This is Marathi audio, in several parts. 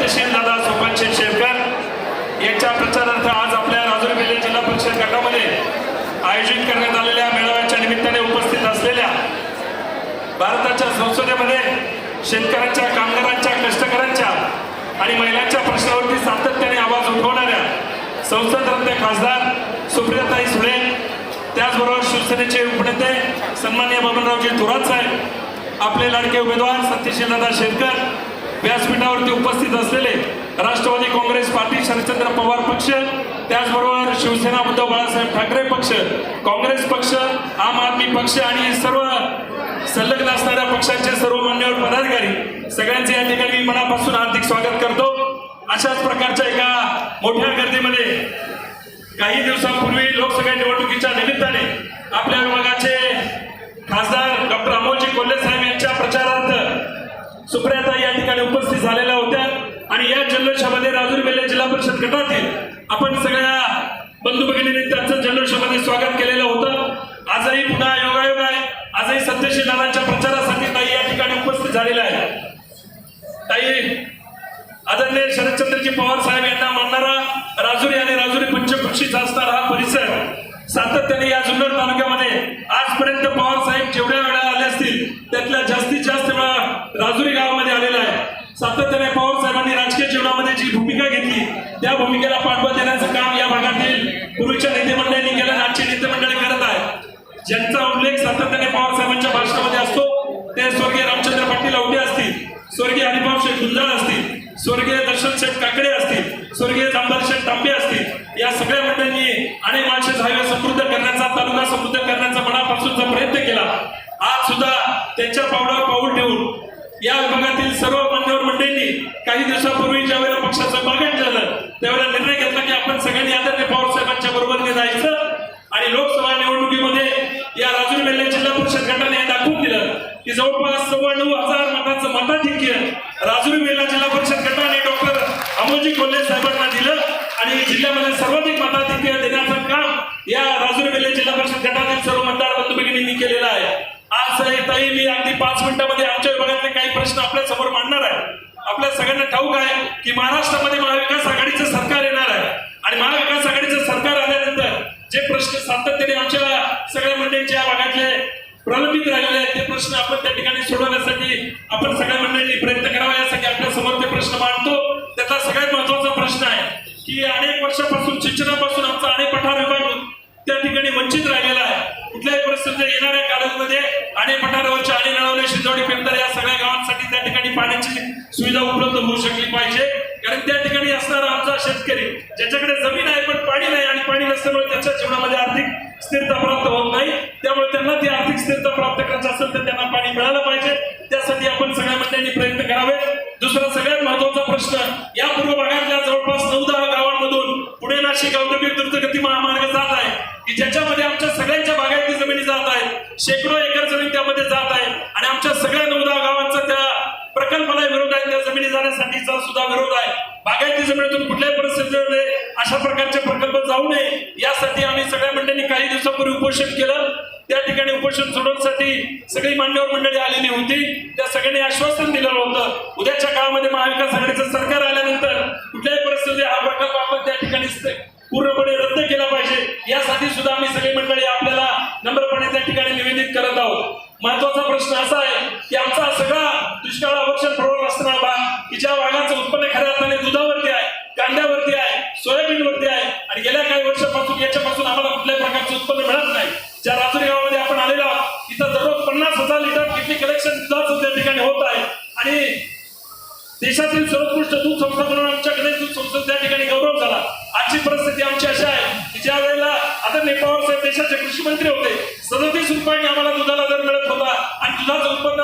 सत्यशील दादा सोपानशेठ शेळकर यांच्या प्रचारार्थ आज आपल्या राजूर किल्ले जिल्हा परिषद गटामध्ये आयोजित करण्यात आलेल्या मेळाव्याच्या निमित्ताने उपस्थित असलेल्या भारताच्या संसदेमध्ये शेतकऱ्यांच्या कामगारांच्या कष्टकऱ्यांच्या आणि महिलांच्या प्रश्नावरती सातत्याने आवाज उठवणाऱ्या संसदरत्न खासदार सुप्रियाताई सुळे त्याचबरोबर शिवसेनेचे उपनेते सन्मान्य बबनरावजी थोरात साहेब आपले लाडके उमेदवार सत्यशीलदादा शेतकर व्यासपीठावरती उपस्थित असलेले राष्ट्रवादी काँग्रेस पार्टी शरदचंद्र पवार पक्ष त्याचबरोबर शिवसेना उद्धव बाळासाहेब ठाकरे पक्ष काँग्रेस पक्ष आम आदमी पक्ष आणि सर्व संलग्न असणाऱ्या पक्षांचे सर्व मान्यवर पदाधिकारी सगळ्यांचे या ठिकाणी मी मनापासून हार्दिक स्वागत करतो. अशाच प्रकारच्या एका मोठ्या गर्दीमध्ये काही दिवसांपूर्वी लोकसभा निवडणुकीच्या निमित्ताने आपल्या विभागाचे खासदार डॉक्टर अमोलजी कोल्हे साहेब यांच्या प्रचारार्थ सुप्रियाता या ठिकाणी उपस्थित झालेल्या होत्या आणि या जल्लोषामध्ये राजूर बेल्ले जिल्हा गटातील आपण सगळ्या बंधू भगिनींनी त्यांचं जल्लोषामध्ये स्वागत केलेलं होतं. आजही पुन्हा योगायोग आहे. आजही सत्यशील दादांच्या प्रचारासाठी ताई या ठिकाणी उपस्थित झालेल्या आहे ताई आदरणीय शरदचंद्रजी पवार साहेब यांना मानणारा राजुरी आणि राजुरी पंचकृषीचा असणारा हा परिसर सातत्याने या जुन्नर तालुक्यामध्ये आजपर्यंत पवार साहेब जेवढ्या वेळा आले असतील त्यातल्या जास्तीत जास्त वेळा राजुरी गावामध्ये आलेला आहे सातत्याने पवार साहेबांनी राजकीय जीवनामध्ये जी भूमिका घेतली. त्या भूमिकेला पाठबळ देण्याचं काम या भागातील पूर्वीच्या नेते मंडळांनी केलं आजचे नेते मंडळी करत आहे ज्यांचा उल्लेख सातत्याने पवार साहेबांच्या भाषणामध्ये असतो ते स्वर्गीय रामचंद्र पाटील आवटे असतील स्वर्गीय हरिभाव शेठ गुंजाळ असतील स्वर्गीय दर्शन शेठ काकडे असतील स्वर्गीय जांभार शेठ तांबे असतील या सगळ्या मंडळांनी अनेक माणसे हायवे समृद्ध करण्याचा तालुका समृद्ध करण्याचा मनापासूनचा प्रयत्न केला. आज सुद्धा त्यांच्या पावलावर पाऊल ठेवून या पक्षाचं मागण झालं. त्यावेळेला निर्णय घेतला की आपण सगळ्यांनी आदरणीय पवार साहेबांच्या बरोबरीने जायचं आणि लोकसभा निवडणुकीमध्ये या राजूर मेल्ले जिल्हा परिषद गटाने हे दाखवून दिलं की जवळपास सव्वा नऊ हजार मताचं मताधिक्य राजुरी मेला जिल्हा परिषद गटाने डॉक्टर अमोलजी कोल्हे साहेबांना दिलं. आणि जिल्ह्यामध्ये सर्वाधिक मताधिक्य देण्याचं काम या राजुरी मेले जिल्हा परिषद गटातील सर्व मतदार बंधू भगिनींनी केलेलं आहे. आज ताई मी अगदी पाच मिनिटांमध्ये आमच्या विभागातले काही प्रश्न आपल्यासमोर मांडणार आहे. आपल्या सगळ्यांना ठाऊक आहे की महाराष्ट्रामध्ये महाविकास आघाडीचं सरकार येणार आहे. आणि महाविकास आघाडीचं सरकार आल्यानंतर जे प्रश्न सातत्याने आमच्या सगळ्या मंडळींच्या भागातले प्रलंबित राहिलेले आहेत ते प्रश्न आपण त्या ठिकाणी सोडवण्यासाठी आपण सगळ्या मंडळींनी प्रयत्न करावा यासाठी आपल्यासमोर ते प्रश्न मांडतो. त्याचा सगळ्यात महत्त्वाचा प्रश्न आहे की अनेक वर्षापासून शिक्षणापासून आमचा अनेक पठार विभाग त्या ठिकाणी वंचित राहिलेला आहे. कुठल्याही परिस्थितीत येणाऱ्या काळामध्ये अनेक पठारावरच्या आणि नळवले शिंदोडी पेंटर या सगळ्या गावांसाठी त्या ठिकाणी पाण्याची सुविधा उपलब्ध होऊ शकली पाहिजे. कारण त्या ठिकाणी असणारा आमचा शेतकरी ज्याच्याकडे जमीन आहे पण पाणी नाही आणि पाणी नसल्यामुळे त्याच्या जीवनामध्ये आर्थिक स्थिरता प्राप्त होत नाही. त्यामुळे त्यांना ती आर्थिक स्थिरता प्राप्त करायची असेल तर त्यांना पाणी मिळालं पाहिजे. त्यासाठी आपण सगळ्या मंडळींनी प्रयत्न करावे. दुसरा सगळ्यात महत्त्वाचा प्रश्न या पूर्व भागातल्या जवळपास नऊ दहा गावांमधून पुणे नाशिक औद्योगिक द्रुतगती महामार्ग जात आहे. की ज्याच्यामध्ये आमच्या सगळ्यांच्या भागातली जमिनी जात आहेत. शेकडो एकर जमीन त्यामध्ये जात आहे. आणि आमच्या सगळ्या नऊ दहा गावांचा त्या प्रकल्पाला विरोध आहे त्या जमिनी जाण्यासाठीचा सुद्धा विरोध आहे. बागायती जमिनीतून कुठल्याही परिस्थितीमध्ये अशा प्रकारचे प्रकल्प जाऊ नये यासाठी आम्ही सगळ्या मंडळींनी काही दिवसापूर्वी उपोषण केलं. त्या ठिकाणी उपोषण सोडवण्यासाठी सगळी मान्यवर मंडळी आलेली होती. त्या सगळ्यांनी आश्वासन दिलेलं होतं. उद्याच्या काळामध्ये महाविकास आघाडीचं सरकार आल्यानंतर कुठल्याही परिस्थितीत हा प्रकल्प आपण त्या ठिकाणी खऱ्या अर्थाने दुधावरती आहे कांद्यावरती आहे सोयाबीनवरती आहे आणि गेल्या काही वर्षापासून याच्यापासून आम्हाला कुठल्याही प्रकारचं उत्पन्न मिळत नाही. ज्या राजुरी गावामध्ये आपण आलेलो आहोत तिथं दररोज पन्नास हजार लिटर किती कलेक्शन दुधाचं त्या ठिकाणी होत आहे. आणि देशातील सर्वोत्कृष्ट दूध संस्था म्हणून आमच्याकडे दूध संस्था त्या ठिकाणी गौरव झाला. आजची परिस्थिती आमची अशी आहे की ज्या वेळेला आता नेपाळ साहेब देशाचे कृषी मंत्री होते सदतीस रुपयांनी आम्हाला दुधाला दर मिळत होता आणि दुधाचा उत्पन्न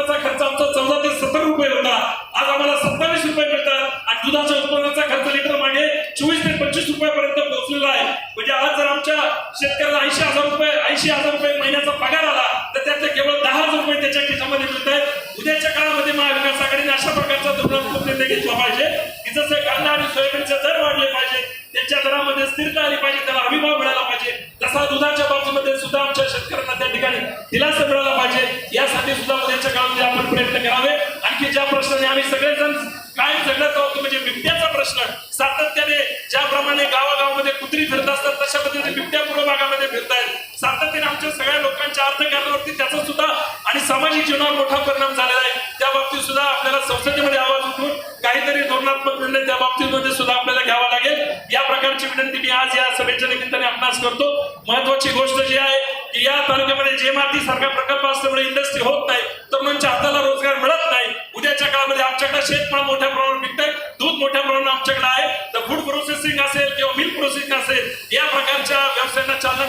पगार आला तर त्यातले केवळ दहा हजार रुपये त्याच्या खिशामध्ये मिळत आहेत. उद्याच्या काळामध्ये महाविकास आघाडीने अशा प्रकारचा धोरणात्मक निर्णय घेतला पाहिजे. की जसे कांदा आणि सोयाबीनचे दर वाढले पाहिजे. त्यांच्या दरामध्ये स्थिरता आली पाहिजे त्याला हमीभाव मिळाला पाहिजे. तसा दुधाच्या बाबतीमध्ये सुद्धा आमच्या शेतकऱ्यांना त्या ठिकाणी दिलासा मिळाला पाहिजे. यासाठी सुद्धा उद्याच्या काळामध्ये आपण प्रयत्न करावे. आणखी ज्या प्रश्नाने आम्ही सगळेजण कायम जगण्यात आहोत तुम्ही म्हणजे बिबट्याचा प्रश्न. सातत्याने ज्याप्रमाणे गावागावामध्ये कुत्री फिरत असतात तशा पद्धतीने बिबट्या पूर्व भागामध्ये फिरतायत. सातत्याने आमच्या सगळ्या लोकांच्या अर्थकारणावरती त्याचा सुद्धा आणि सामाजिक जीवनावर मोठा परिणाम झालेला आहे. त्या बाबतीत सुद्धा आपल्याला संसदेमध्ये आवाज उठून काहीतरी धोरणात्मक निर्णय त्या बाबतीमध्ये सुद्धा आपल्याला घ्यावा लागेल. या प्रकारची विनंती मी आज या सभेच्या निमित्ताने आपणास करतो. महत्वाची गोष्ट जी आहे की या तालुक्यामध्ये जे माती सारखा प्रकल्प असल्यामुळे इंडस्ट्री होत नाही तरुणांच्या हाताला रोजगार मिळत नाही. उद्याच्या काळामध्ये आमच्याकडे शेतमाल मोठ्या प्रमाणात विकत दूध मोठ्या प्रमाणात आमच्याकडे आहे. तर फूड प्रोसेसिंग असेल किंवा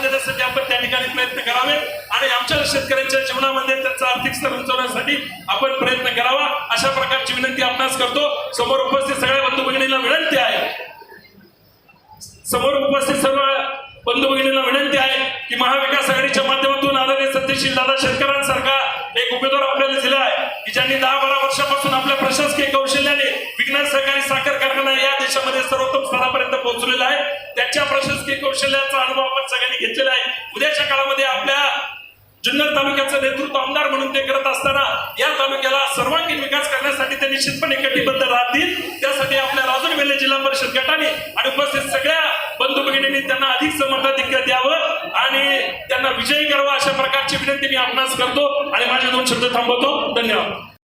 व्यवसायांना चालना देण्यासाठी आपण त्या ठिकाणी प्रयत्न करावे. आणि आमच्या शेतकऱ्यांच्या जीवनामध्ये त्यांचा आर्थिक स्तर उंचवण्यासाठी आपण प्रयत्न करावा. अशा प्रकारची विनंती आपणास करतो. समोर उपस्थित सगळ्या बंधू भगिनीला विनंती आहे. समोर उपस्थित सर्व बंधू भगिनीला विनंती आहे की महाविकास आघाडीच्या माध्यमातून आदरणीय सत्यशील दादा शेतकऱ्यांसारखा एक उमेदवार आपल्याला दिला आहे की ज्यांनी दहा बारा वर्षापासून आपल्या प्रशासकीय कौशल्याने विज्ञान सहकारी साखर कारखाना या देशामध्ये सर्वोत्तम स्थानापर्यंत पोहोचलेला आहे. त्याच्या प्रशासकीय कौशल्याचा अनुभव आपण सगळ्यांनी घेतलेला आहे. उद्याच्या काळामध्ये आपल्या जुन्नर तालुक्याचं नेतृत्व आमदार म्हणून ते करत असताना या तालुक्याला सर्वांगीण विकास करण्यासाठी ते निश्चितपणे कटिबद्ध राहतील. त्यासाठी आपल्या राजूर वेल्हे जिल्हा परिषद गटाने आणि उपस्थित सगळ्या बंधू भगिनींनी त्यांना अधिक समर्थाधिक्य द्यावं आणि त्यांना विजयी करावा अशा विनंती मी आपणास करतो आणि माझे दोन शब्द थांबवतो. धन्यवाद.